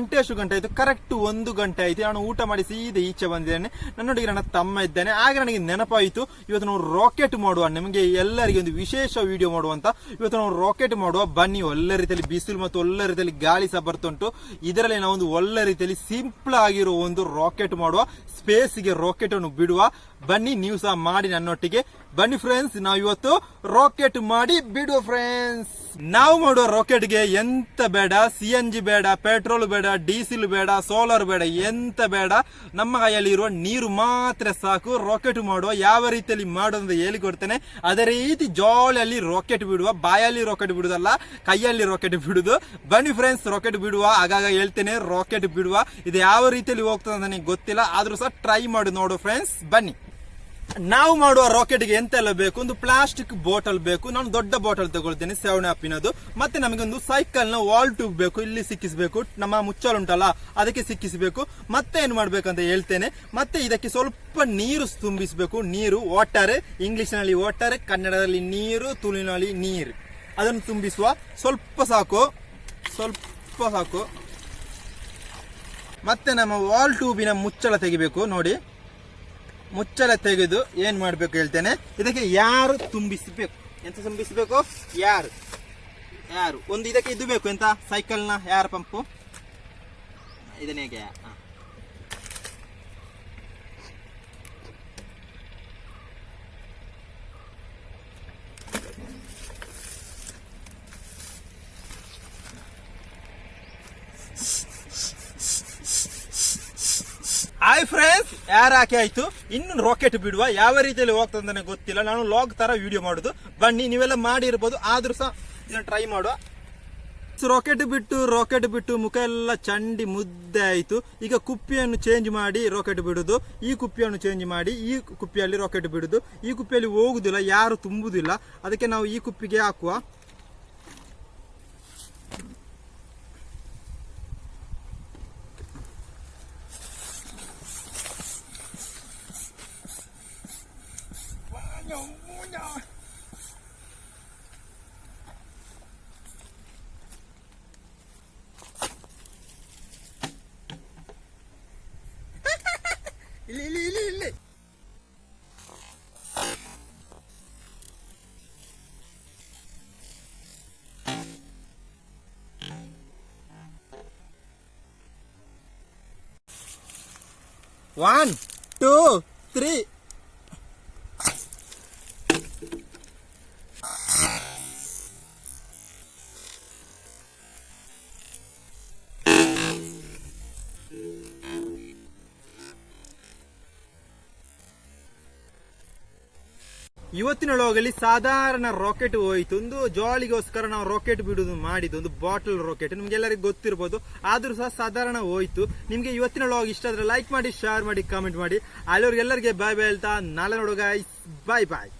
ಗಂಟೆ, ಅಷ್ಟು ಗಂಟೆ ಆಯ್ತು. ಕರೆಕ್ಟ್ ಒಂದು ಗಂಟೆ ಆಯ್ತು. ನಾನು ಊಟ ಮಾಡಿ ಸೀದಾ ಈಚೆ ಬಂದಿದ್ದೇನೆ. ನನ್ನೊಟ್ಟಿಗೆ ನನ್ನ ತಮ್ಮ ಇದ್ದಾನೆ. ಆಗ ನನಗೆ ನೆನಪಾಯಿತು, ಇವತ್ತು ನಾವು ರಾಕೆಟ್ ಮಾಡುವ. ನಿಮಗೆ ಎಲ್ಲರಿಗೆ ಒಂದು ವಿಶೇಷ ವಿಡಿಯೋ ಮಾಡುವಂತ. ಇವತ್ತು ನಾವು ರಾಕೆಟ್ ಮಾಡುವ. ಬನ್ನಿ, ಒಳ್ಳೆ ರೀತಿಯಲ್ಲಿ ಬಿಸಿಲು ಮತ್ತು ಒಳ್ಳೆ ರೀತಿಯಲ್ಲಿ ಗಾಳಿ ಸಹ ಬರ್ತುಂಟು ಇದರಲ್ಲಿ ನಾವು ಒಂದು ಒಳ್ಳೆ ರೀತಿಯಲ್ಲಿ ಸಿಂಪಲ್ ಆಗಿರೋ ಒಂದು ರಾಕೆಟ್ ಮಾಡುವ. ಸ್ಪೇಸ್ಗೆ ರಾಕೆಟ್ ಅನ್ನು ಬಿಡುವ. ಬನ್ನಿ, ನೀವು ಸಹ ಮಾಡಿ ನನ್ನೊಟ್ಟಿಗೆ. ಬನ್ನಿ ಫ್ರೆಂಡ್ಸ್ ನಾವು ಇವತ್ತು ರಾಕೆಟ್ ಮಾಡಿ ಬಿಡುವ ಫ್ರೆಂಡ್ಸ್ ನಾವು ಮಾಡುವ ರಾಕೆಟ್ಗೆ ಎಂತ ಬೇಡ ಸಿ ಎನ್ ಜಿ ಬೇಡ ಪೆಟ್ರೋಲ್ ಬೇಡ ಡೀಸೆಲ್ ಬೇಡ ಸೋಲಾರ್ ಬೇಡ, ಎಂತ ಬೇಡ. ನಮ್ಮ ಕೈಯಲ್ಲಿ ಇರುವ ನೀರು ಮಾತ್ರ ಸಾಕು. ರಾಕೆಟ್ ಮಾಡುವ, ಯಾವ ರೀತಿಯಲ್ಲಿ ಮಾಡೋದು ಹೇಳಿಕೊಡ್ತೇನೆ ಅದೇ ರೀತಿ ಜಾಲಿಯಲ್ಲಿ ರಾಕೆಟ್ ಬಿಡುವ, ಬಾಯಲ್ಲಿ ರಾಕೆಟ್ ಬಿಡುದಲ್ಲ ಕೈಯಲ್ಲಿ ರಾಕೆಟ್ ಬಿಡುದು ಬನ್ನಿ ಫ್ರೆಂಡ್ಸ್ ರಾಕೆಟ್ ಬಿಡುವ, ಆಗಾಗ ಹೇಳ್ತೇನೆ ರಾಕೆಟ್ ಬಿಡುವ. ಇದು ಯಾವ ರೀತಿಯಲ್ಲಿ ಹೋಗ್ತದೆ ನನಗೆ ಗೊತ್ತಿಲ್ಲ. ಆದ್ರೂ ಸಹ ಟ್ರೈ ಮಾಡಿ ನೋಡು ಫ್ರೆಂಡ್ಸ್ ಬನ್ನಿ. ನಾವು ಮಾಡುವ ರಾಕೆಟ್ಗೆ ಎಂತೆಲ್ಲ ಬೇಕು? ಒಂದು ಪ್ಲಾಸ್ಟಿಕ್ ಬಾಟಲ್ ಬೇಕು. ನಾನು ದೊಡ್ಡ ಬಾಟಲ್ ತಗೊಳ್ತೇನೆ ಸೆವೆನ್ ಅಪ್ಪಿನದು ಮತ್ತೆ ನಮಗೆ ಒಂದು ಸೈಕಲ್ನ ವಾಲ್ ಟ್ಯೂಬ್ ಬೇಕು. ಇಲ್ಲಿ ಸಿಕ್ಕಿಸಬೇಕು. ನಮ್ಮ ಮುಚ್ಚಲು ಉಂಟಲ್ಲ, ಅದಕ್ಕೆ ಸಿಕ್ಕಿಸಬೇಕು. ಮತ್ತೆ ಏನು ಮಾಡ್ಬೇಕಂತ ಹೇಳ್ತೇನೆ. ಮತ್ತೆ ಇದಕ್ಕೆ ಸ್ವಲ್ಪ ನೀರು ತುಂಬಿಸಬೇಕು. ನೀರು ವಾಟರ್ ಇಂಗ್ಲಿಷ್ನಲ್ಲಿ ವಾಟರ್ ಕನ್ನಡದಲ್ಲಿ ನೀರು ತುಳಿನಲ್ಲಿ ನೀರು. ಅದನ್ನು ತುಂಬಿಸುವ. ಸ್ವಲ್ಪ ಸಾಕು. ಸ್ವಲ್ಪ ಸಾಕು. ಮತ್ತೆ ನಮ್ಮ ವಾಲ್ ಟ್ಯೂಬಿನ ಮುಚ್ಚಳ ತೆಗಿಬೇಕು. ನೋಡಿ. ಮುಚ್ಚಳ ತೆಗೆದು ಏನ್ ಮಾಡ್ಬೇಕು ಹೇಳ್ತೇನೆ? ಇದಕ್ಕೆ ಯಾರು ತುಂಬಿಸಬೇಕು? ಎಂತ ತುಂಬಿಸಬೇಕು? ಯಾರು? ಯಾರು? ಒಂದು ಇದಕ್ಕೆ ಇದು ಬೇಕು ಎಂತ? ಸೈಕಲ್ನ ಯಾರು ಪಂಪು ಇದನ್ನ ಹಾಯ್ ಫ್ರೆಂಡ್ಸ್ ಯಾರು ಹಾಕಿ ಆಯ್ತು? ಇನ್ನು ರಾಕೆಟ್ ಬಿಡುವ. ಯಾವ ರೀತಿಯಲ್ಲಿ ಹೋಗ್ತದೆ ನನಗೆ ಗೊತ್ತಿಲ್ಲ. ನಾನು ಲಾಗ್ ತರ ವಿಡಿಯೋ ಮಾಡುದು. ಬನ್ನಿ, ನೀವೆಲ್ಲ ಮಾಡಿರ್ಬೋದು ಆದ್ರೂ ಸಹ ಟ್ರೈ ಮಾಡುವ. ರಾಕೆಟ್ ಬಿಟ್ಟು ರಾಕೆಟ್ ಬಿಟ್ಟು ಮುಖ ಎಲ್ಲ ಚಂಡಿ ಮುದ್ದೆ ಆಯ್ತು. ಈಗ ಕುಪ್ಪಿಯನ್ನು ಚೇಂಜ್ ಮಾಡಿ ರಾಕೆಟ್ ಬಿಡುದು. ಈ ಕುಪ್ಪಿಯನ್ನು ಚೇಂಜ್ ಮಾಡಿ ಈ ಕುಪ್ಪಿಯಲ್ಲಿ ರಾಕೆಟ್ ಬಿಡುದು. ಈ ಕುಪ್ಪಿಯಲ್ಲಿ ಹೋಗುದಿಲ್ಲ, ಯಾರು ತುಂಬುದಿಲ್ಲ. ಅದಕ್ಕೆ ನಾವು ಈ ಕುಪ್ಪಿಗೆ ಹಾಕುವ. ಇಲ್ಲಿ ಇಲ್ಲಿ ಇಲ್ಲಿ ಇಲ್ಲಿ ಒನ್ ಟೂ ತ್ರೀ ಇವತ್ತಿನ ಲೋಗಲ್ಲಿ ಸಾಧಾರಣ ರಾಕೆಟ್ ಹೋಯ್ತು. ಒಂದು ಜೋಳಿಗೋಸ್ಕರ ನಾವು ರಾಕೆಟ್ ಬಿಡುದು ಮಾಡಿದ್ದು, ಒಂದು ಬಾಟಲ್ ರಾಕೆಟ್ ನಿಮ್ಗೆಲ್ಲರಿಗೂ ಗೊತ್ತಿರ್ಬೋದು. ಆದ್ರೂ ಸಹ ಸಾಧಾರಣ ಹೋಯ್ತು. ನಿಮ್ಗೆ ಇವತ್ತಿನ ಲಾಗ್ ಇಷ್ಟ ಆದ್ರೆ ಲೈಕ್ ಮಾಡಿ ಶೇರ್ ಮಾಡಿ ಕಾಮೆಂಟ್ ಮಾಡಿ. ಅಲ್ಲಿವ್ರಿಗೆಲ್ಲರಿಗೆ ಬಾಯ್ ಬಾಯ್ ಹೇಳ್ತಾ, ನಾಳೆ ನೋಡೋ ಬಾಯ್ ಬಾಯ್